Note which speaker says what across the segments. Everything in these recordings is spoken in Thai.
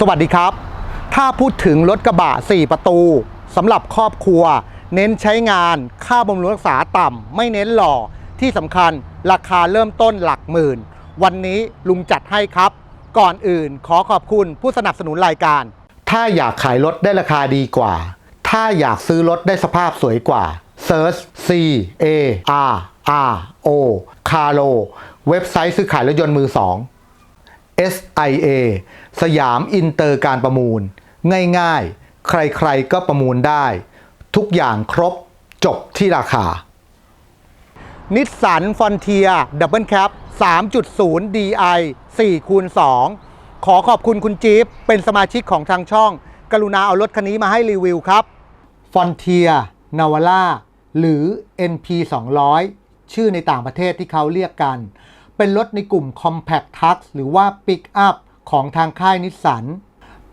Speaker 1: สวัสดีครับ ถ้าพูดถึงรถกระบะ 4 ประตูสำหรับครอบครัว เน้นใช้งานค่าบำรุงรักษาต่ำไม่เน้นหล่อ ที่สำคัญราคาเริ่มต้นหลักหมื่น วันนี้ลุงจัดให้ครับ ก่อนอื่นขอขอบคุณผู้สนับสนุนรายการ ถ้าอยากขายรถได้ราคาดีกว่า ถ้าอยากซื้อรถได้สภาพสวยกว่า Search C A R R O Caro เว็บไซต์ซื้อขายรถยนต์มือสอง SIA สยามอินเตอร์การประมูล ง่ายๆ ใครๆก็ประมูลได้ ทุกอย่างครบจบที่ราคานิสสันฟอนเทียดับเบิลแคป3.0 DI 4คูณ2ขอขอบคุณคุณจี๊บเป็นสมาชิกของทางช่อง กรุณาเอารถคันนี้มาให้รีวิวครับฟอนเทียนาวาร่าหรือ NP 200 ชื่อในต่างประเทศที่เขาเรียกกัน เป็นรถในกลุ่ม Compact Truck หรือว่า Pick Up ของทางค่ายนิสสัน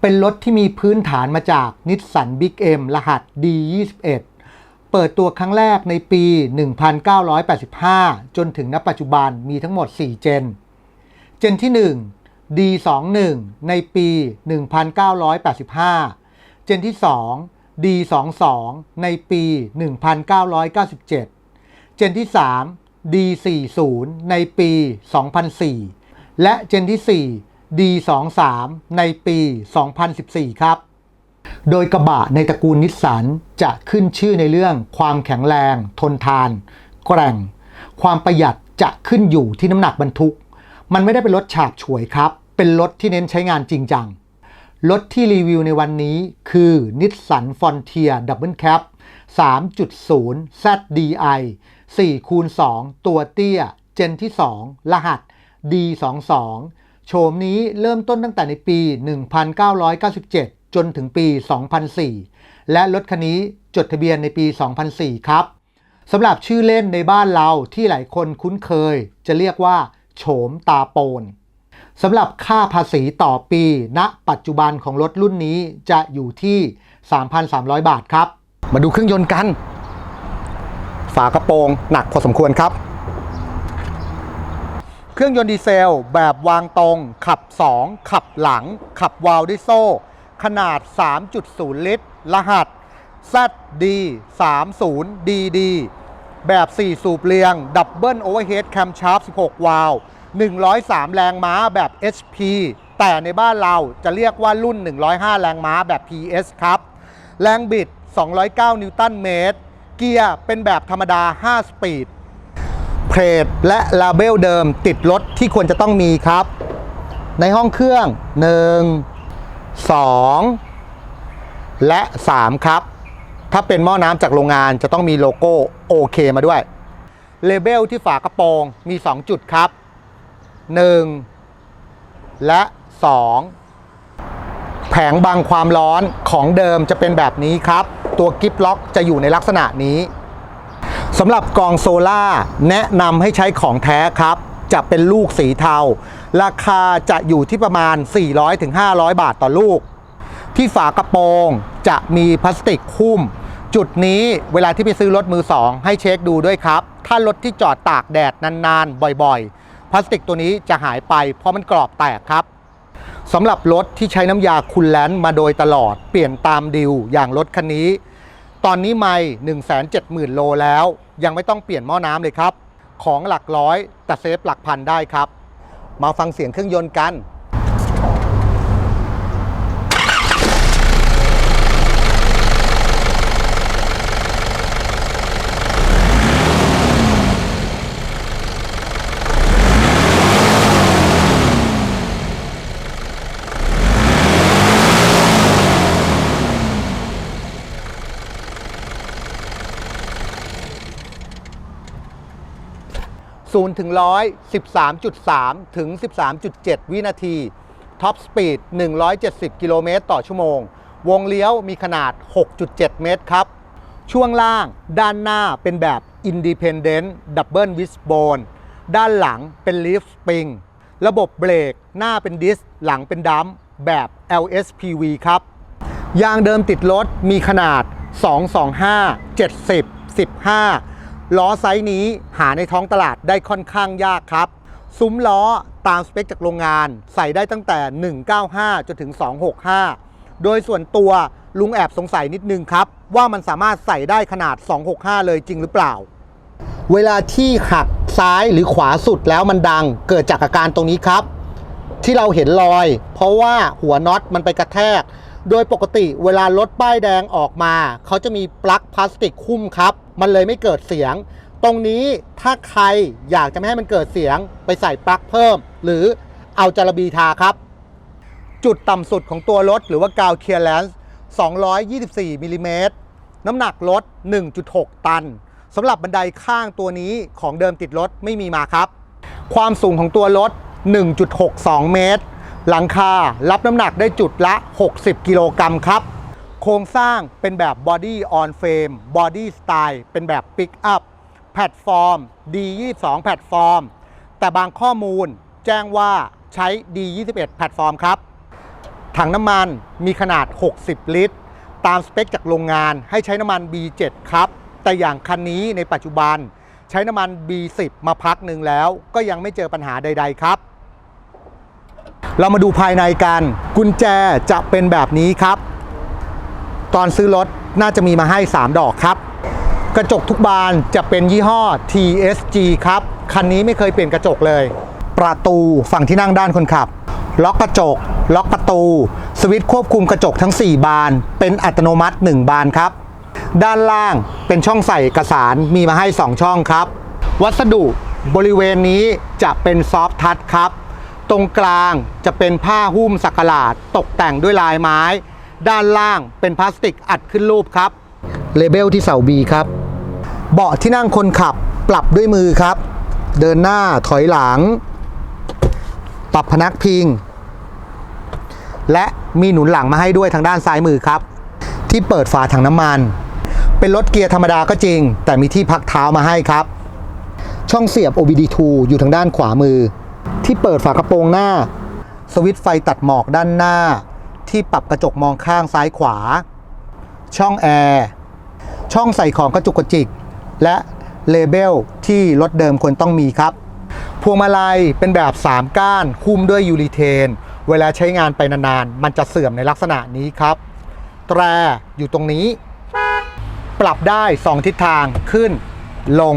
Speaker 1: เป็นรถที่มีพื้นฐานมาจากนิสสัน Big M รหัส D21 เปิดตัวครั้งแรกในปี 1985 จนถึงณปัจจุบันมีทั้งหมด 4 เจน เจนที่ 1 D21 ในปี 1985 เจนที่ 2 D22 ในปี 1997 เจนที่ 3 D40 ในปี 2004 และเจนที่ 4 D23 ในปี 2014 ครับ โดยกระบะในตระกูลนิสสันจะขึ้นชื่อในเรื่องความแข็งแรง ทนทาน แกร่ง ความประหยัดจะขึ้นอยู่ที่น้ำหนักบรรทุก มันไม่ได้เป็นรถฉาบฉวยครับ เป็นรถที่เน้นใช้งานจริงจัง รถที่รีวิวในวันนี้คือ Nissan Frontier Double Cab 3.0 ZDI 4คูณ2ตัวเตี้ย เจนที่ 2 รหัส D22 โฉมนี้เริ่มต้นตั้งแต่ในปี 1997 จนถึงปี 2004 และรถคันนี้จดทะเบียนในปี 2004 ครับสำหรับชื่อเล่นในบ้านเราที่หลายคนคุ้นเคย จะเรียกว่า โฉมตาโปนสำหรับค่าภาษีต่อปี ณ ปัจจุบันของรถรุ่นนี้จะอยู่ที่ 3,300 บาทครับ มาดูเครื่องยนต์กัน ฝากระโปรงหนักพอสมควรครับ เครื่องยนต์ดีเซล แบบวางตรง ขับ 2 ขับหลัง ขับวาล์วด้วยโซ่ ขนาด 3.0 ลิตร รหัส ZD 3 0 DD แบบ 4 สูบเรียง ดับเบิลโอเวอร์เฮดแคมชาร์ป16 วาล์ว103 แรงม้าแบบ HP แต่ในบ้านเราจะเรียกว่ารุ่น 105 แรงม้าแบบ PS ครับ แรงบิด 209 นิวตันเมตร เกียร์เป็นแบบธรรมดา 5 สปีด เพลทและลาเบลเดิมติดรถที่ควรจะต้องมีครับ ในห้องเครื่อง 1 2 และ 3 ครับ ถ้าเป็นหม้อน้ำจากโรงงานจะต้องมีโลโก้โอเคมาด้วยเลเบลที่ฝากระโปรงมี 2 จุดครับ 1 และ 2 แผงบังความร้อนของเดิมจะเป็นแบบนี้ครับ ตัวกิฟล็อกจะอยู่ในลักษณะนี้ สำหรับกองโซล่าแนะนำให้ใช้ของแท้ครับ จะเป็นลูกสีเทา ราคาจะอยู่ที่ประมาณ 400-500 บาทต่อลูก ที่ฝากระโปรงจะมีพลาสติกคุ้ม จุดนี้เวลาที่ไปซื้อรถมือสองให้เช็คดูด้วยครับ ถ้ารถที่จอดตากแดดนานๆ บ่อยๆ พลาสติกตัวนี้จะหายไปเพราะมันกรอบแตกครับสำหรับรถที่ใช้น้ำยาคูลแลนต์มาโดยตลอดเปลี่ยนตามดิวอย่างรถคันนี้ ตอนนี้ไม่170,000 โลแล้ว ยังไม่ต้องเปลี่ยนหม้อน้ำเลยครับ ของหลักร้อยแต่เซฟหลักพันได้ครับ มาฟังเสียงเครื่องยนต์กัน 0 ถึง 100 13.3 ถึง 13.7 วินาที ท็อปสปีด 170 กิโลเมตรต่อชั่วโมง วงเลี้ยวมีขนาด 6.7 เมตรครับ ช่วงล่างด้านหน้าเป็นแบบ Independent Double Wishbone ด้านหลังเป็น Leaf Spring ระบบเบรกหน้าเป็นดิสหลังเป็นดัมป์แบบ LSPV ครับ ยางเดิมติดรถมีขนาด 225 70 15 ล้อไซส์นี้หาในท้องตลาดได้ค่อนข้างยากครับ ซุ้มล้อตามสเปคจากโรงงาน ใส่ได้ตั้งแต่ 195 จนถึง 265 โดยส่วนตัวลุงแอบสงสัยนิดนึงครับ ว่ามันสามารถใส่ได้ขนาด 265 เลยจริงหรือเปล่า เวลาที่หักซ้ายหรือขวาสุดแล้วมันดังเกิดจากอาการตรงนี้ครับ ที่เราเห็นรอย เพราะว่าหัวน็อตมันไปกระแทก โดยปกติเวลารถป้ายแดงออกมา เขาจะมีปลั๊กพลาสติกคุ้มครับ มันเลยไม่เกิดเสียง ตรงนี้ถ้าใครอยากจะไม่ให้มันเกิดเสียง ไปใส่ปลั๊กเพิ่ม หรือเอาจารบีทาครับ จุดต่ำสุดของตัวรถ หรือว่ากาวเคลียร์แลนซ์224มิลลิเมตรน้ำหนักรถ 1.6 ตันสำหรับบันไดข้างตัวนี้ของเดิมติดรถไม่มีมาครับ ความสูงของตัวรถ 1.62 เมตร หลังคารับน้ำหนักได้จุดละ 60 กิโลกรัมครับ โครงสร้างเป็นแบบ Body on Frame Body Style เป็นแบบ Pick Up แพลตฟอร์ม D22 แพลตฟอร์ม แต่บางข้อมูลแจ้งว่าใช้ D21 แพลตฟอร์มครับ ถังน้ำมันมีขนาด 60 ลิตร ตามสเปคจากโรงงานให้ใช้น้ำมัน B7 ครับ แต่อย่างคันนี้ในปัจจุบันใช้น้ำมัน B10 มาพักหนึ่งแล้วก็ยังไม่เจอปัญหาใด ๆ ครับ เรามาดูภายในกัน กุญแจจะเป็นแบบนี้ครับ ตอนซื้อรถน่าจะมีมาให้ 3 ดอกครับ กระจกทุกบานจะเป็นยี่ห้อ TSG ครับ คันนี้ไม่เคยเปลี่ยนกระจกเลย ประตูฝั่งที่นั่งด้านคนขับ ล็อกกระจก ล็อกประตู สวิตช์ควบคุมกระจกทั้ง 4 บาน เป็นอัตโนมัติ 1 บานครับ ด้านล่างเป็นช่องใส่เอกสารมีมาให้ 2 ช่องครับ วัสดุบริเวณนี้จะเป็นซอฟท์ทัชครับ ตรงกลางจะเป็นผ้าหุ้มสักหลาด ตกแต่งด้วยลายไม้ ด้านล่างเป็นพลาสติกอัดขึ้นรูปครับเลเบลที่เสา B ครับ เบาะที่นั่งคนขับปรับด้วยมือครับ เดินหน้าถอยหลัง ปรับพนักพิง และมีหนุนหลังมาให้ด้วยทางด้านซ้ายมือครับ ที่เปิดฝาถังน้ำมัน เป็นรถเกียร์ธรรมดาก็จริง แต่มีที่พักเท้ามาให้ครับ ช่องเสียบ OBD2 อยู่ทางด้านขวามือ ที่เปิดฝากระโปรงหน้า สวิตช์ไฟตัดหมอกด้านหน้า ที่ปรับกระจกมองข้างซ้ายขวา ช่องแอร์ช่องใส่ของกระจุกกระจิก และเลเบลที่รถเดิมควรต้องมีครับ พวงมาลัยเป็นแบบ 3 ก้านหุ้มด้วยยูริเทน เวลาใช้งานไปนานๆ มันจะเสื่อมในลักษณะนี้ครับ แตรอยู่ตรงนี้ ปรับได้ 2 ทิศทางขึ้น ลง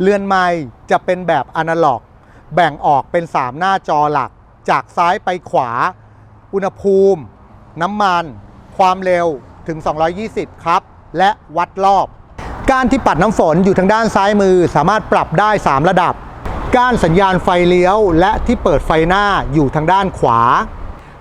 Speaker 1: เรือนไม้จะเป็นแบบอนาล็อก แบ่งออกเป็น 3 หน้าจอหลัก จากซ้ายไปขวา อุณหภูมิ น้ำมัน ความเร็วถึง 220 ครับ และวัดรอบก้านที่ปัดน้ำฝนอยู่ทางด้านซ้ายมือสามารถปรับได้ 3 ระดับก้านสัญญาณไฟเลี้ยว และที่เปิดไฟหน้าอยู่ทางด้านขวา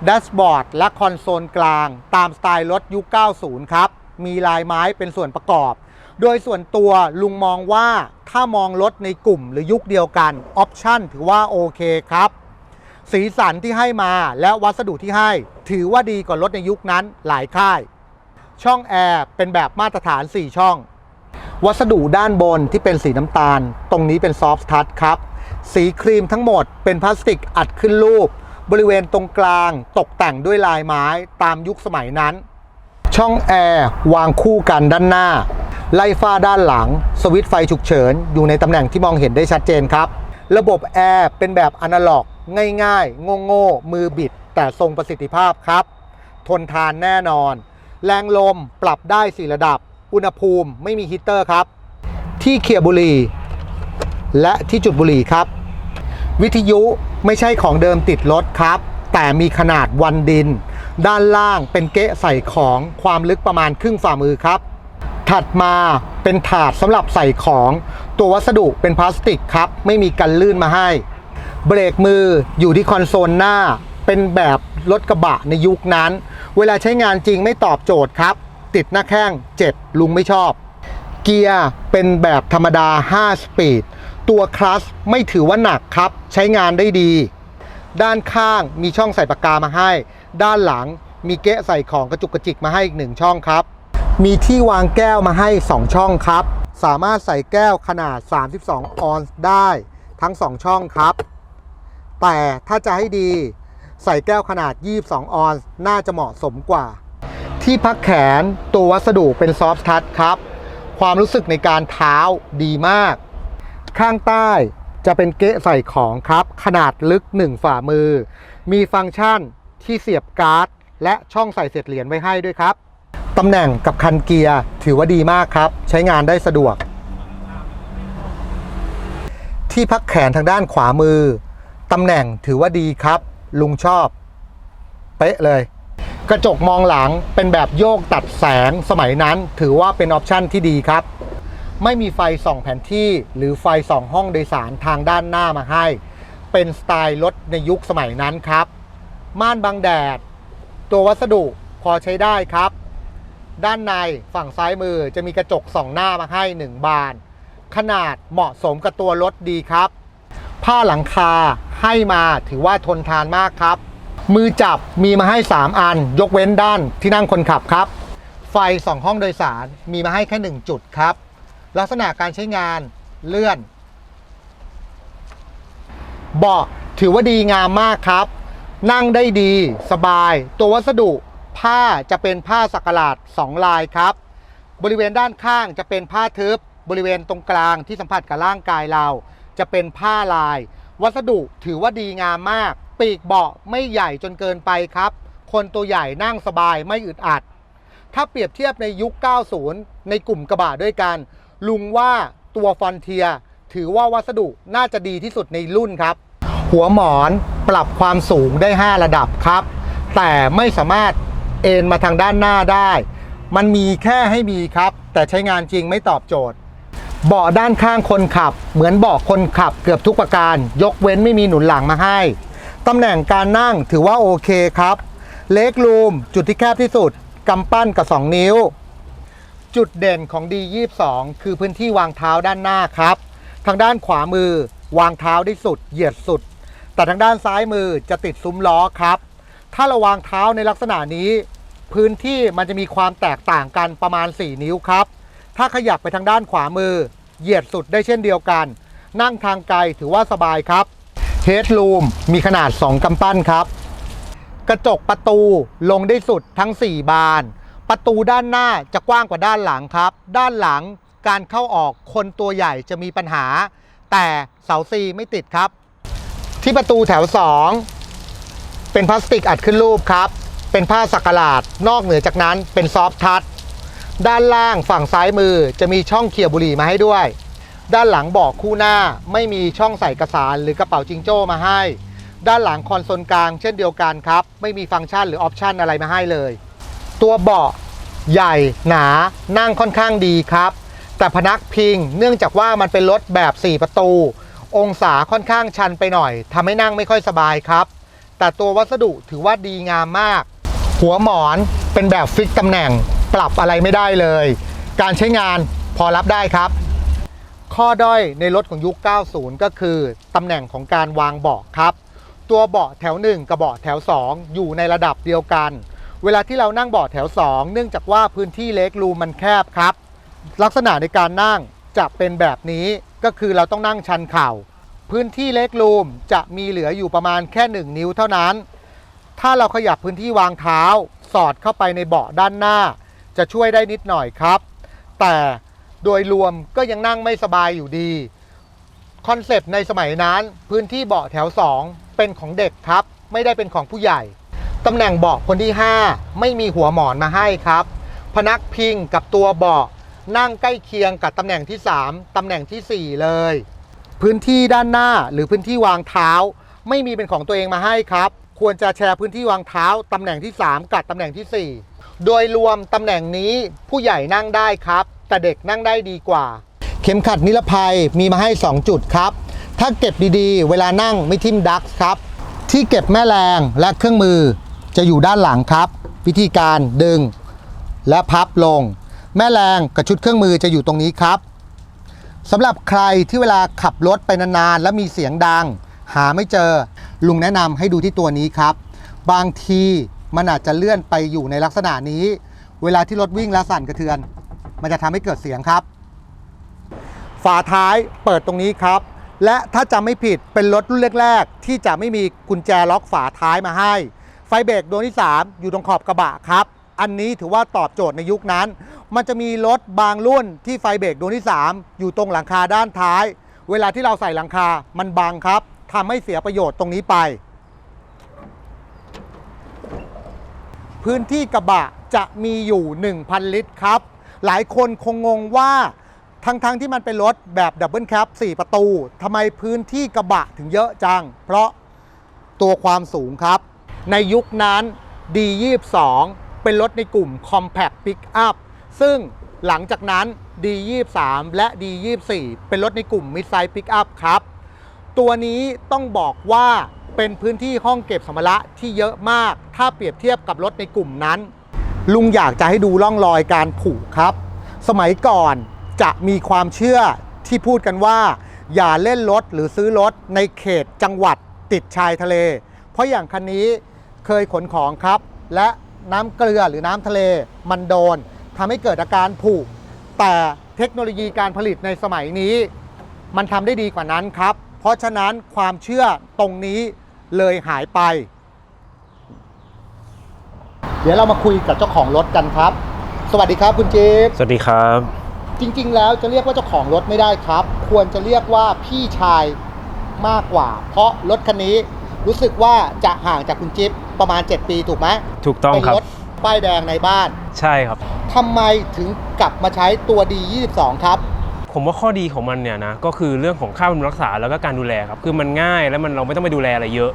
Speaker 1: แดชบอร์ดและคอนโซลกลาง ตามสไตล์รถยุค 90 ครับ มีลายไม้เป็นส่วนประกอบ โดยส่วนตัวลุงมองว่าถ้ามองรถในกลุ่มหรือยุคเดียวกันออปชั่นถือว่าโอเคครับ สีสันที่ให้มาและวัสดุที่ให้ ถือว่าดีกว่ารถในยุคนั้นหลายค่าย ช่องแอร์เป็นแบบมาตรฐาน 4 ช่อง วัสดุด้านบนที่เป็นสีน้ำตาล ตรงนี้เป็นซอฟต์ทัชครับ สีครีมทั้งหมดเป็นพลาสติกอัดขึ้นรูป บริเวณตรงกลางตกแต่งด้วยลายไม้ตามยุคสมัยนั้น ช่องแอร์วางคู่กันด้านหน้า ไล่ฟ้าด้านหลัง สวิตช์ไฟฉุกเฉิน อยู่ในตำแหน่งที่มองเห็นได้ชัดเจนครับ ระบบแอร์เป็นแบบอนาล็อก ง่ายๆ โง่ๆ มือบิด แต่ทรงประสิทธิภาพครับ ทนทานแน่นอน แรงลมปรับได้ 4 ระดับ อุณหภูมิไม่มีฮีเตอร์ครับ ที่เขียบุรีและที่จุดบุรีครับ วิทยุไม่ใช่ของเดิมติดรถครับ แต่มีขนาดวันดิน ด้านล่างเป็นเกะใส่ของความลึกประมาณครึ่งฝ่ามือครับ ถัดมาเป็นถาดสำหรับใส่ของ ตัววัสดุเป็นพลาสติกครับ ไม่มีกันลื่นมาให้ เบรกมืออยู่ที่คอนโซลหน้า เป็นแบบรถกระบะในยุคนั้น เวลาใช้งานจริงไม่ตอบโจทย์ครับ ติดหน้าแข้งเจ็บลุงไม่ชอบ เกียร์เป็นแบบธรรมดา 5 สปีด ตัวคลัสไม่ถือว่าหนักครับ ใช้งานได้ดี ด้านข้างมีช่องใส่ปากกามาให้ ด้านหลังมีเกะใส่ของกระจุกกระจิกมาให้อีกหนึ่งช่องครับ มีที่วางแก้วมาให้ 2 ช่องครับ สามารถใส่แก้วขนาด 32 ออนซ์ได้ทั้ง 2 ช่องครับ แต่ถ้าจะให้ดีใส่แก้วขนาด 22 ออนซ์น่าจะเหมาะสมกว่า ที่พักแขนตัววัสดุเป็นซอฟต์ทัชครับ ความรู้สึกในการเท้าดีมาก ข้างใต้จะเป็นเก๊ะใส่ของครับ ขนาดลึก 1 ฝ่ามือ มีฟังก์ชันที่เสียบการ์ด และช่องใส่เศษเหรียญไว้ให้ด้วยครับ ตำแหน่งกับคันเกียร์ถือว่าดีมากครับ ใช้งานได้สะดวก ที่พักแขนทางด้านขวามือ ตำแหน่งถือว่าดีครับ ลุงชอบ เป๊ะเลย กระจกมองหลังเป็นแบบโยกตัดแสงสมัยนั้นถือว่าเป็นออปชั่นที่ดีครับ ไม่มีไฟส่องแผนที่หรือไฟส่องห้องโดยสารทางด้านหน้ามาให้ เป็นสไตล์รถในยุคสมัยนั้นครับ ม่านบังแดด ตัววัสดุพอใช้ได้ครับ ด้านในฝั่งซ้ายมือจะมีกระจกสองหน้ามาให้ 1 บาน ขนาดเหมาะสมกับตัวรถดีครับ ผ้าหลังคาให้มาถือว่าทนทานมากครับ มือจับมีมาให้ 3 อัน ยกเว้นด้านที่นั่งคนขับครับ ไฟสองห้องโดยสารมีมาให้แค่ 1 จุดครับ ลักษณะการใช้งานเลื่อน เบาะถือว่าดีงามมากครับ นั่งได้ดีสบาย ตัววัสดุ ผ้าจะเป็นผ้าสักหลาด2ลายครับ บริเวณด้านข้างจะเป็นผ้าทึบบริเวณตรงกลางที่สัมผัสกับร่างกายเรา จะเป็นผ้าลาย วัสดุถือว่าดีงามมาก ปีกเบาะไม่ใหญ่จนเกินไปครับ คนตัวใหญ่นั่งสบายไม่อึดอัด ถ้าเปรียบเทียบในยุค 90 ในกลุ่มกระบะด้วยกัน ลุงว่าตัวฟอนเทียถือว่าวัสดุน่าจะดีที่สุดในรุ่นครับ หัวหมอนปรับความสูงได้ 5 ระดับครับ แต่ไม่สามารถ เอ็นมาทางด้านหน้าได้ มันมีแค่ให้มีครับ แต่ใช้งานจริงไม่ตอบโจทย์ เบาะด้านข้างคนขับ เหมือนเบาะคนขับเกือบทุกประการ ยกเว้นไม่มีหนุนหลังมาให้ ตำแหน่งการนั่งถือว่าโอเคครับ เล็กรูม จุดที่แคบที่สุดกำปั้นกับ 2 นิ้ว จุดเด่นของ D22 คือพื้นที่วางเท้าด้านหน้าครับ ทางด้านขวามือวางเท้าได้สุด เหยียดสุด แต่ทางด้านซ้ายมือจะติดซุ้มล้อครับ ถ้าเราวางเท้าในลักษณะนี้ พื้นที่มันจะมีความแตกต่างกันประมาณ 4 นิ้วครับ ถ้าขยับไปทางด้านขวามือ เหยียดสุดได้เช่นเดียวกัน นั่งทางไกลถือว่าสบายครับเฮดรูมมีขนาด 2กำปั้นครับ กระจกประตูลงได้สุดทั้ง 4 บาน ประตูด้านหน้าจะกว้างกว่าด้านหลังครับ ด้านหลังการเข้าออกคนตัวใหญ่จะมีปัญหา แต่เสาซีไม่ติดครับ ที่ประตูแถว 2 เป็นพลาสติกอัดขึ้นรูปครับ เป็นผ้าสักหลาด นอกเหนือจากนั้นเป็นซอฟทัชด้านล่างฝั่งซ้ายมือจะมีช่องเขี่ยบุหรี่มาให้ด้วย ด้านหลังเบอกคู่หน้าไม่มีช่องใส่เอกสารหรือกระเป๋าจิงโจ้มาให้ ด้านหลังคอนโซลกลางเช่นเดียวกันครับ ไม่มีฟังก์ชันหรือออปชันอะไรมาให้เลย ตัวเบาะใหญ่หนานั่งค่อนข้างดีครับ แต่พนักพิงเนื่องจากว่ามันเป็นรถแบบ 4 ประตู องศาค่อนข้างชันไปหน่อยทำให้นั่งไม่ค่อยสบายครับ แต่ตัววัสดุถือว่าดีงามมาก หัวหมอนเป็นแบบฟิกตำแหน่งปรับอะไรไม่ได้เลย การใช้งานพอรับได้ครับ ข้อด้อยในรถของยุค 90 ก็คือตำแหน่งของการวางเบาะครับ ตัวเบาะแถว 1 กับเบาะแถว 2 อยู่ในระดับเดียวกัน เวลาที่เรานั่งเบาะแถว 2 เนื่องจากว่าพื้นที่เล็กรูมันแคบครับ ลักษณะในการนั่งจะเป็นแบบนี้ก็คือเราต้องนั่งชันเข่า พื้นที่เล็กรูมจะมีเหลืออยู่ประมาณแค่ 1 นิ้วเท่านั้น ถ้าเราขยับพื้นที่วางเท้า สอดเข้าไปในเบาะด้านหน้า จะช่วยได้นิดหน่อยครับ แต่โดยรวมก็ยังนั่งไม่สบายอยู่ดีคอนเซปต์ในสมัยนั้นพื้นที่เบาะแถว 2 เป็นของเด็กครับ ไม่ได้เป็นของผู้ใหญ่ตำแหน่งเบาะคนที่ 5 ไม่มีหัวหมอนมาให้ครับ พนักพิงกับตัวเบาะนั่งใกล้เคียงกับตำแหน่งที่ 3ตำแหน่งทีสี่4 เลย พื้นที่ด้านหน้าหรือพื้นที่วางเท้า ไม่มีเป็นของตัวเองมาให้ครับ ควรจะแชร์พื้นที่วางเท้าตำแหน่งที่ 3 กับตำแหน่งทีสี่ 4 โดยรวมตำแหน่งนี้ผู้ใหญ่นั่งได้ครับ แต่เด็กนั่งได้ดีกว่า เข็มขัดนิรภัยมีมาให้ 2 จุดครับ ถ้าเก็บดีๆ เวลานั่งไม่ทิ่มดักครับ ที่เก็บแม่แรงและเครื่องมือจะอยู่ด้านหลังครับ วิธีการดึง และพับลง แม่แรงกับชุดเครื่องมือจะอยู่ตรงนี้ครับสำหรับใครที่เวลาขับรถไปนานๆ แล้วมีเสียงดัง หาไม่เจอ ลุงแนะนำให้ดูที่ตัวนี้ครับ บางทีมันอาจจะเลื่อนไปอยู่ในลักษณะนี้ เวลาที่รถวิ่งแล้วสั่นกระเทือน มันจะทำให้เกิดเสียงครับ ฝาท้ายเปิดตรงนี้ครับ และถ้าจำไม่ผิดเป็นรถรุ่นแรกๆ ที่จะไม่มีกุญแจล็อกฝาท้ายมาให้ ไฟเบรกดวงที่ 3 อยู่ตรงขอบกระบะครับ อันนี้ถือว่าตอบโจทย์ในยุคนั้น มันจะมีรถบางรุ่นที่ไฟเบรกดวงที่ 3 อยู่ตรงหลังคาด้านท้าย เวลาที่เราใส่หลังคามันบังครับ ทำให้เสียประโยชน์ตรงนี้ไป พื้นที่กระบะจะมีอยู่ 1,000 ลิตรครับ หลายคนคงงงว่าทั้งๆทที่มันเป็นรถแบบดับเบิลแคป4ประตูทำไมพื้นที่กระบะถึงเยอะจัง เพราะตัวความสูงครับ ในยุคนั้น D22 เป็นรถในกลุ่ม Compact Pickup ซึ่งหลังจากนั้น D23 และ D24 เป็นรถในกลุ่ม Midsize Pickup ครับ ตัวนี้ต้องบอกว่าเป็นพื้นที่ห้องเก็บสัมภาระที่เยอะมาก ถ้าเปรียบเทียบกับรถในกลุ่มนั้น ลุงอยากจะให้ดูร่องรอยการผุครับ สมัยก่อนจะมีความเชื่อที่พูดกันว่า อย่าเล่นรถหรือซื้อรถในเขตจังหวัดติดชายทะเล เพราะอย่างคันนี้เคยขนของครับ และน้ำเกลือหรือน้ำทะเลมันโดนทำให้เกิดอาการผุแต่เทคโนโลยีการผลิตในสมัยนี้ มันทำได้ดีกว่านั้นครับ เพราะฉะนั้นความเชื่อตรงนี้เลยหายไป เดี๋ยวเรามาคุยกับเจ้าของรถกันครับ สวัสดีครับคุณจิ๊บ
Speaker 2: สวัสดีครับ
Speaker 1: จริงๆ แล้วจะเรียกว่าเจ้าของรถไม่ได้ครับ ควรจะเรียกว่าพี่ชายมากกว่า เพราะรถคันนี้รู้สึกว่าจะห่างจากคุณจิ๊บประมาณ 7 ปีถูกไหม
Speaker 2: ถูกต้อง
Speaker 1: เป็น
Speaker 2: ครับ
Speaker 1: รถป้ายแดงในบ้าน
Speaker 2: ใช่ครับ
Speaker 1: ทำไมถึงกลับมาใช้ตัว D22 ครับ
Speaker 2: ผมว่าข้อดีของมันเนี่ยนะก็คือเรื่องของค่าบำรุงรักษาแล้วก็การดูแลครับคือมันง่ายแล้วมันเราไม่ต้องไปดูแลอะไรเยอะ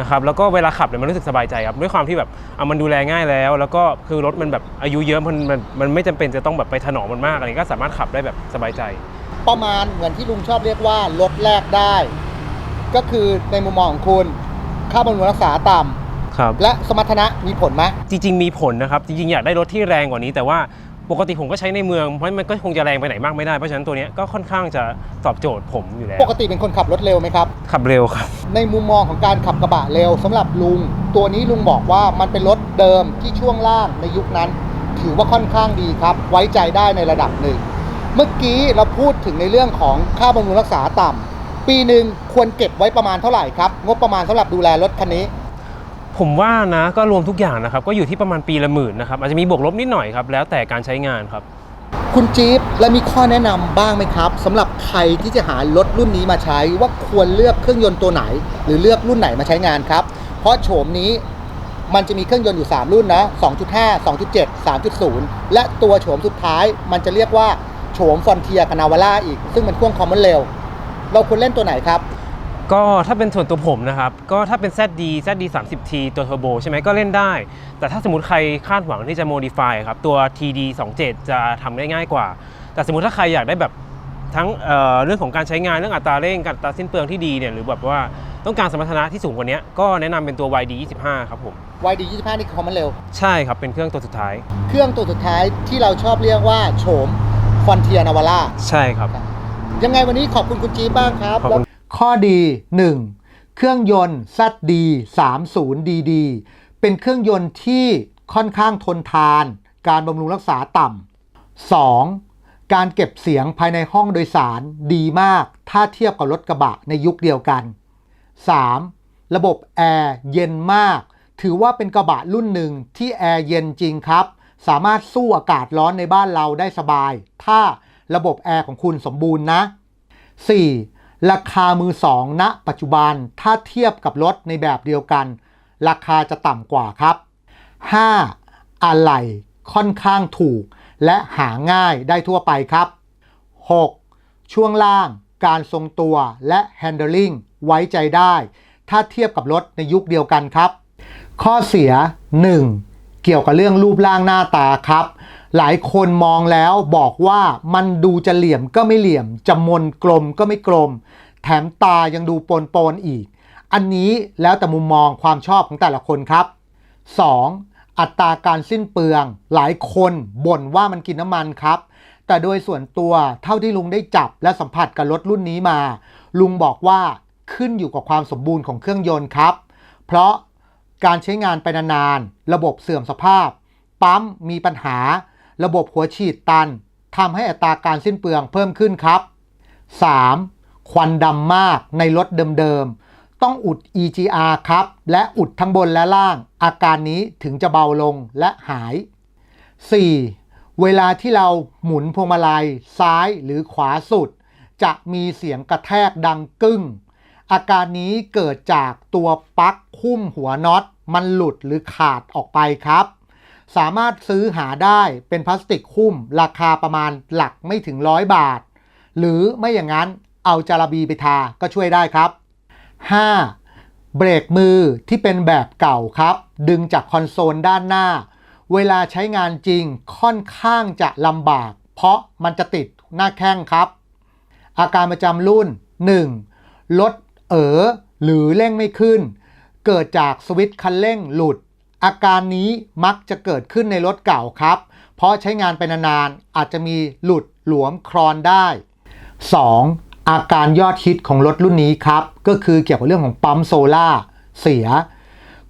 Speaker 2: นะครับแล้วก็เวลาขับเนี่ยมันรู้สึกสบายใจครับด้วยความที่แบบเอามันดูแลง่ายแล้ว แล้วก็คือรถมันแบบอายุเยอะมันมันมันไม่จำเป็นจะต้องแบบไปถนอมมันมากอะไรก็สามารถขับได้แบบสบายใจ
Speaker 1: ประมาณเหมือนที่ลุงชอบเรียกว่ารถแรกได้ ก็คือในมุมมองของคุณค่าบำรุงรักษาต่ำ
Speaker 2: ครับ
Speaker 1: และสมรรถนะมีผลไหม
Speaker 2: จริง ๆ มีผลนะครับ จริง ๆ อยากได้รถที่แรงกว่านี้ แต่ว่า ปกติผมก็ใช้ในเมืองเพราะมันก็คงจะแรงไปไหนมากไม่ได้เพราะฉะนั้นตัวเนี้ยก็ค่อนข้างจะตอบโจทย์ผมอยู่แล้ว
Speaker 1: ปกติเป็นคนขับรถเร็วไหมครับ
Speaker 2: ขับเร็วครับ
Speaker 1: ในมุมมองของการขับกระบะเร็วสำหรับลุง ตัวนี้ลุงบอกว่ามันเป็นรถเดิมที่ช่วงล่างในยุคนั้น ถือว่าค่อนข้างดีครับ ไว้ใจได้ในระดับหนึ่ง เมื่อกี้เราพูดถึงในเรื่องของค่าบำรุงรักษาต่ำปีหนึ่งควรเก็บไว้ประมาณเท่าไหร่ครับงบประมาณสำหรับดูแลรถคันนี้
Speaker 2: ผมว่านะก็รวมทุกอย่างนะครับก็อยู่ที่ประมาณปีละหมื่นนะครับอาจจะมีบวกลบนิดหน่อยครับแล้วแต่การใช้งานครับ
Speaker 1: คุณจี๊บและมีข้อแนะนำบ้างไหมครับสำหรับใครที่จะหารถรุ่นนี้มาใช้ว่าควรเลือกเครื่องยนต์ตัวไหน หรือเลือกรุ่นไหนมาใช้งานครับ เพราะโฉมนี้มันจะมีเครื่องยนต์อยู่ 3 รุ่นนะ2.5 2.7 3.0 และตัวโฉมสุดท้ายมันจะเรียกว่าโฉมฟอนเทียกนาวาร่าอีก ซึ่งเป็นพ่วงคอมมอนเร็วเราควรเล่นตัวไหนครับ
Speaker 2: ก็ถ้าเป็นส่วนตัวผมนะครับ ก็ถ้าเป็น ZD ZD 30T ตัวเทอร์โบใช่ไหมก็เล่นได้ แต่ถ้าสมมติใครคาดหวังที่จะ modify ครับ ตัว TD 27จะทำได้ง่ายกว่า แต่สมมติถ้าใครอยากได้แบบทั้งเอ่อเรื่องของการใช้งานเรื่องอัตราเร่งการอัตราสิ้นเปลืองที่ดีเนี่ยหรือแบบว่าต้องการสมรรถนะที่สูงกว่านี้ก็แนะนำเป็นตัว YD 25ครับผม
Speaker 1: YD 25นี่คือคอมมอนเร็ว
Speaker 2: ใช่ครับ เป็นเครื่องตัวสุดท้าย
Speaker 1: เครื่องตัวสุดท้ายที่เราชอบเรียกว่าโฉมฟอนเทียนาวาร่า
Speaker 2: ใช่ครับ
Speaker 1: ยังไงวันนี้ขอบคุณคุณจี๊บบ้างครับ
Speaker 2: ขอบคุณ
Speaker 1: ข้อดี 1. เครื่องยนต์ ZD 30 DD เป็นเครื่องยนต์ที่ค่อนข้างทนทาน การบำรุงรักษาต่ำ 2. การเก็บเสียงภายในห้องโดยสารดีมาก ถ้าเทียบกับรถกระบะในยุคเดียวกัน 3. ระบบแอร์เย็นมาก ถือว่าเป็นกระบะรุ่นหนึ่งที่แอร์เย็นจริงครับ สามารถสู้อากาศร้อนในบ้านเราได้สบาย ถ้าระบบแอร์ของคุณสมบูรณ์นะ 4. ราคามือสองณปัจจุบันถ้าเทียบกับรถในแบบเดียวกัน ราคาจะต่ำกว่าครับ 5. อะไหล่ค่อนข้างถูก และหาง่ายได้ทั่วไปครับ 6. ช่วงล่างการทรงตัวและ handling ไว้ใจได้ ถ้าเทียบกับรถในยุคเดียวกันครับ ข้อเสีย 1. เกี่ยวกับเรื่องรูปร่างหน้าตาครับ หลายคนมองแล้วบอกว่ามันดูจะเหลี่ยมก็ไม่เหลี่ยม จะมนกลมก็ไม่กลม แถมตายังดูปนปนอีก อันนี้แล้วแต่มุมมองความชอบของแต่ละคนครับ 2. อัตราการสิ้นเปลือง หลายคนบ่นว่ามันกินน้ำมันครับ แต่โดยส่วนตัวเท่าที่ลุงได้จับและสัมผัสกับรถรุ่นนี้มา ลุงบอกว่าขึ้นอยู่กับความสมบูรณ์ของเครื่องยนต์ครับ เพราะการใช้งานไปนานๆ ระบบเสื่อมสภาพ ปั๊มมีปัญหา ระบบหัวฉีดตันทำให้อัตราการสิ้นเปลืองเพิ่มขึ้นครับ 3. ควันดำมากในรถเดิมๆ ต้องอุด EGR ครับ และอุดทั้งบนและล่าง อาการนี้ถึงจะเบาลงและหาย 4. เวลาที่เราหมุนพวงมาลัยซ้ายหรือขวาสุด จะมีเสียงกระแทกดังกึ้ง อาการนี้เกิดจากตัวปลั๊กคุ้มหัวน็อต มันหลุดหรือขาดออกไปครับ สามารถซื้อหาได้เป็นพลาสติกคุ้ม ราคาประมาณหลักไม่ถึงร้อยบาท หรือไม่อย่างนั้นเอาจาระบีไปทาก็ช่วยได้ครับ 5. เบรกมือที่เป็นแบบเก่าครับ ดึงจากคอนโซลด้านหน้า เวลาใช้งานจริงค่อนข้างจะลำบาก เพราะมันจะติดหน้าแข้งครับ อาการประจำรุ่น 1. รถเอ๋อหรือเร่งไม่ขึ้น เกิดจากสวิตช์คันเร่งหลุด อาการนี้มักจะเกิดขึ้นในรถเก่าครับ เพราะใช้งานไปนานๆอาจจะมีหลุดหลวมคลอนได้ 2. อาการยอดฮิตของรถรุ่นนี้ครับ ก็คือเกี่ยวกับเรื่องของปั๊มโซล่าเสีย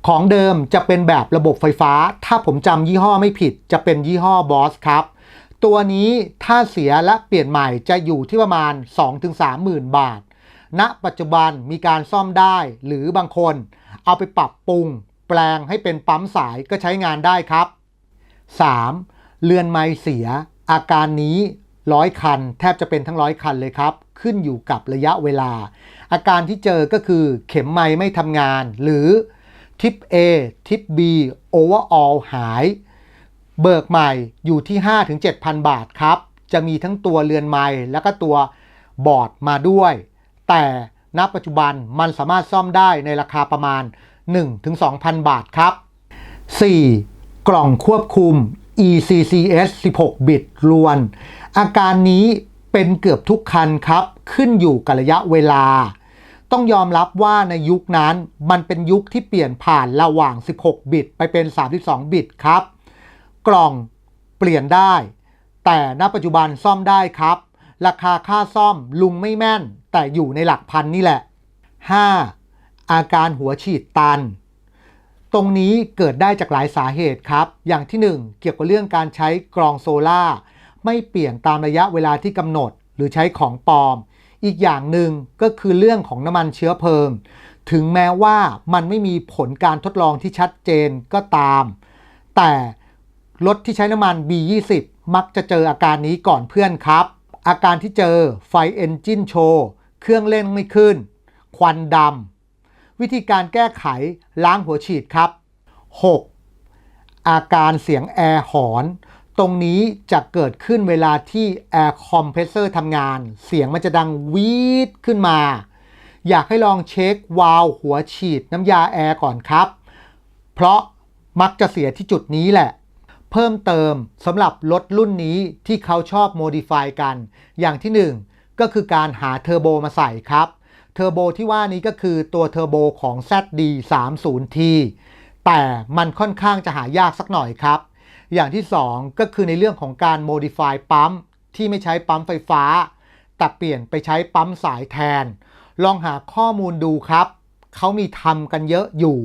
Speaker 1: ของเดิมจะเป็นแบบระบบไฟฟ้า ถ้าผมจำยี่ห้อไม่ผิด จะเป็นยี่ห้อบอสครับ ตัวนี้ถ้าเสียและเปลี่ยนใหม่จะอยู่ที่ประมาณ 2-3หมื่นบาท ณ ปัจจุบันมีการซ่อมได้หรือบางคน เอาไปปรับปรุง แปลงให้เป็นปั๊มสายก็ใช้งานได้ครับ 3. เรือนไม้เสีย อาการนี้ร้อยคัน แทบจะเป็นทั้งร้อยคันเลยครับ ขึ้นอยู่กับระยะเวลา อาการที่เจอก็คือเข็มไม้ไม่ทำงาน หรือทิป A ทิป B overall หาย เบิกใหม่อยู่ที่ 5-7,000 บาทครับ จะมีทั้งตัวเรือนไม้แล้วก็ตัวบอร์ดมาด้วย แต่ณปัจจุบันมันสามารถซ่อมได้ในราคาประมาณ 1-2,000 บาทครับ 4. กล่องควบคุม ECCS 16 บิตรวน อาการนี้เป็นเกือบทุกคันครับ ขึ้นอยู่กับระยะเวลา ต้องยอมรับว่าในยุคนั้นมันเป็นยุคที่เปลี่ยนผ่านระหว่าง 16 บิตไปเป็น 32 บิตครับ กล่องเปลี่ยนได้ แต่ณปัจจุบันซ่อมได้ครับ ราคาค่าซ่อมลุงไม่แม่น แต่อยู่ในหลักพันนี่แหละ 5. อาการหัวฉีดตัน ตรงนี้เกิดได้จากหลายสาเหตุครับ อย่างที่ 1 เกี่ยวกับเรื่องการใช้กรองโซล่าไม่เปลี่ยนตามระยะเวลาที่กำหนด หรือใช้ของปลอม อีกอย่างหนึ่งก็คือเรื่องของน้ำมันเชื้อเพลิง ถึงแม้ว่ามันไม่มีผลการทดลองที่ชัดเจนก็ตาม แต่รถที่ใช้น้ำมัน B20 มักจะเจออาการนี้ก่อนเพื่อนครับ อาการที่เจอไฟเอนจินโชว์ เครื่องเล่นไม่ขึ้น ควันดำ วิธีการแก้ไขล้างหัวฉีดครับ 6. อาการเสียงแอร์หอน ตรงนี้จะเกิดขึ้นเวลาที่แอร์คอมเพรสเซอร์ทำงาน เสียงมันจะดังวีดขึ้นมา อยากให้ลองเช็ควาล์วหัวฉีดน้ำยาแอร์ก่อนครับ เพราะมักจะเสียที่จุดนี้แหละ เพิ่มเติมสำหรับรถรุ่นนี้ที่เขาชอบโมดิฟายกัน อย่างที่ 1 ก็คือการหาเทอร์โบมาใส่ครับ เทอร์โบที่ว่านี้ก็คือตัวเทอร์โบของ ZD 3 0 T แต่มันค่อนข้างจะหายากสักหน่อยครับ อย่างที่ 2 ก็คือในเรื่องของการโมดิฟายปั๊มที่ไม่ใช้ปั๊มไฟฟ้า แต่เปลี่ยนไปใช้ปั๊มสายแทน ลองหาข้อมูลดูครับ เขามีทำกันเยอะอยู่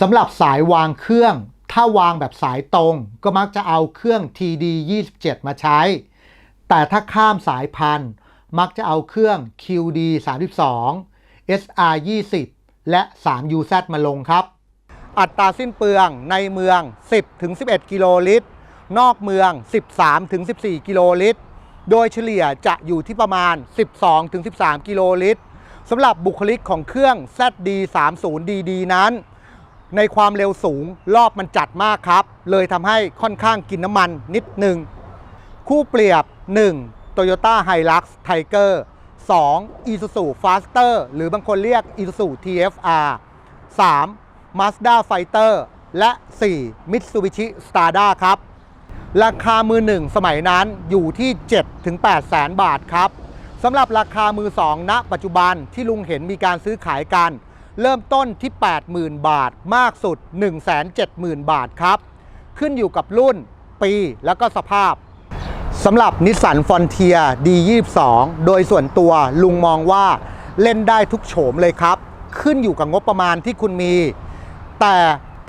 Speaker 1: สำหรับสายวางเครื่อง ถ้าวางแบบสายตรง ก็มักจะเอาเครื่อง TD 27 มาใช้ แต่ถ้าข้ามสายพันธุ์ มักจะเอาเครื่อง QD 32 SR 20และ 3UZ มาลงครับ อัตราสิ้นเปลืองในเมือง 10-11 กิโลลิตร นอกเมือง 13-14 กิโลลิตร โดยเฉลี่ยจะอยู่ที่ประมาณ 12-13 กิโลลิตรสำหรับบุคลิกของเครื่อง ZD 30 DD นั้น ในความเร็วสูงรอบมันจัดมากครับ เลยทำให้ค่อนข้างกินน้ำมันนิดหนึ่งคู่เปรียบ 1. Toyota Hilux Tiger 2. Isuzu Faster หรือบางคนเรียก Isuzu TFR 3. Mazda Fighter และ 4. Mitsubishi Stada ครับ ราคามือหนึ่งสมัยนั้นอยู่ที่ 7-8แสนบาทครับสำหรับราคามือสองณปัจจุบันที่ลุงเห็นมีการซื้อขายกัน เริ่มต้นที่ 80,000 บาทมากสุด 170,000 บาทครับ ขึ้นอยู่กับรุ่น ปีแล้วก็สภาพ สำหรับนิสสันฟอนเทีย D22 โดยส่วนตัวลุงมองว่าเล่นได้ทุกโฉมเลยครับ ขึ้นอยู่กับงบประมาณที่คุณมี แต่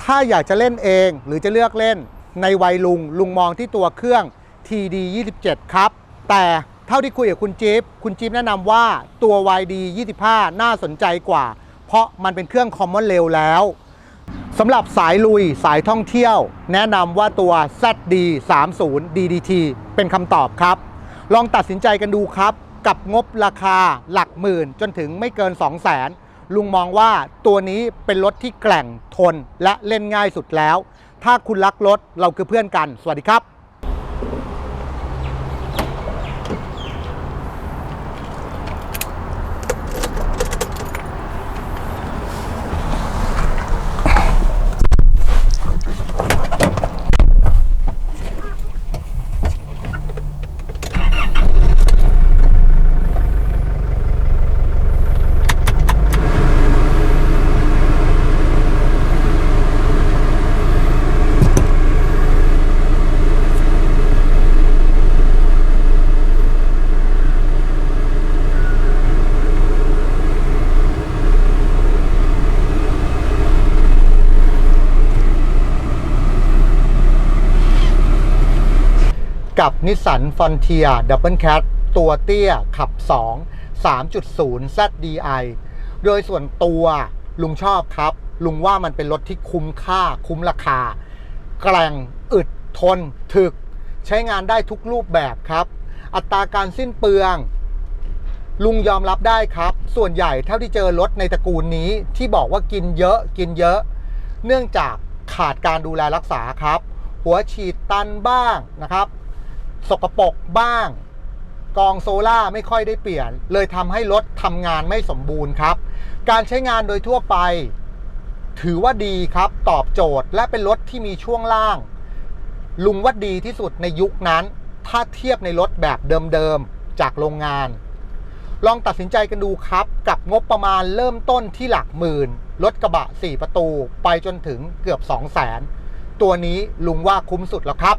Speaker 1: ถ้าอยากจะเล่นเองหรือจะเลือกเล่นในวัยลุงลุงมองที่ตัวเครื่อง TD27 ครับ แต่เท่าที่คุยกับคุณจิ๊บคุณจิ๊บแนะนำว่าตัว YD25 น่าสนใจกว่า เพราะมันเป็นเครื่องคอมมอนเร็วแล้ว สำหรับสายลุยสายท่องเที่ยว แนะนำว่าตัว ZD 3 0 DDT เป็นคำตอบครับ ลองตัดสินใจกันดูครับ กับงบราคาหลักหมื่นจนถึงไม่เกิน 2 0 0 0 0 0ลุงมองว่าตัวนี้เป็นรถที่แกร่งทนและเล่นง่ายสุดแล้ว ถ้าคุณรักรถเราคือเพื่อนกัน สวัสดีครับ กับนิสสันฟ r นเทียดับเบิลแคทตัวเตี้ยขับ 2 3.0 ZDI โดยส่วนตัวลุงชอบครับ ลุงว่ามันเป็นรถที่คุ้มค่าคุ้มราคา แกร่งอึดทน ถึก ใช้งานได้ทุกรูปแบบครับ อัตราการสิ้นเปลือง ลุงยอมรับได้ครับ ส่วนใหญ่เท่าที่เจอรถในตระกูลนี้ที่บอกว่ากินเยอะกินเยอะ เนื่องจากขาดการดูแลรักษาครับ หัวฉีดตันบ้างนะครับ สกปรกบ้าง กองโซล่าไม่ค่อยได้เปลี่ยน เลยทำให้รถทำงานไม่สมบูรณ์ครับ การใช้งานโดยทั่วไป ถือว่าดีครับตอบโจทย์และเป็นรถที่มีช่วงล่าง ลุงว่าดีที่สุดในยุคนั้น ถ้าเทียบในรถแบบเดิมๆจากโรงงาน ลองตัดสินใจกันดูครับ กับงบประมาณเริ่มต้นที่หลักหมื่นรถกระบะ 4 ประตูไปจนถึงเกือบ 2 0 0 0 0 0 ตัวนี้ลุงว่าคุ้มสุดแล้วครับ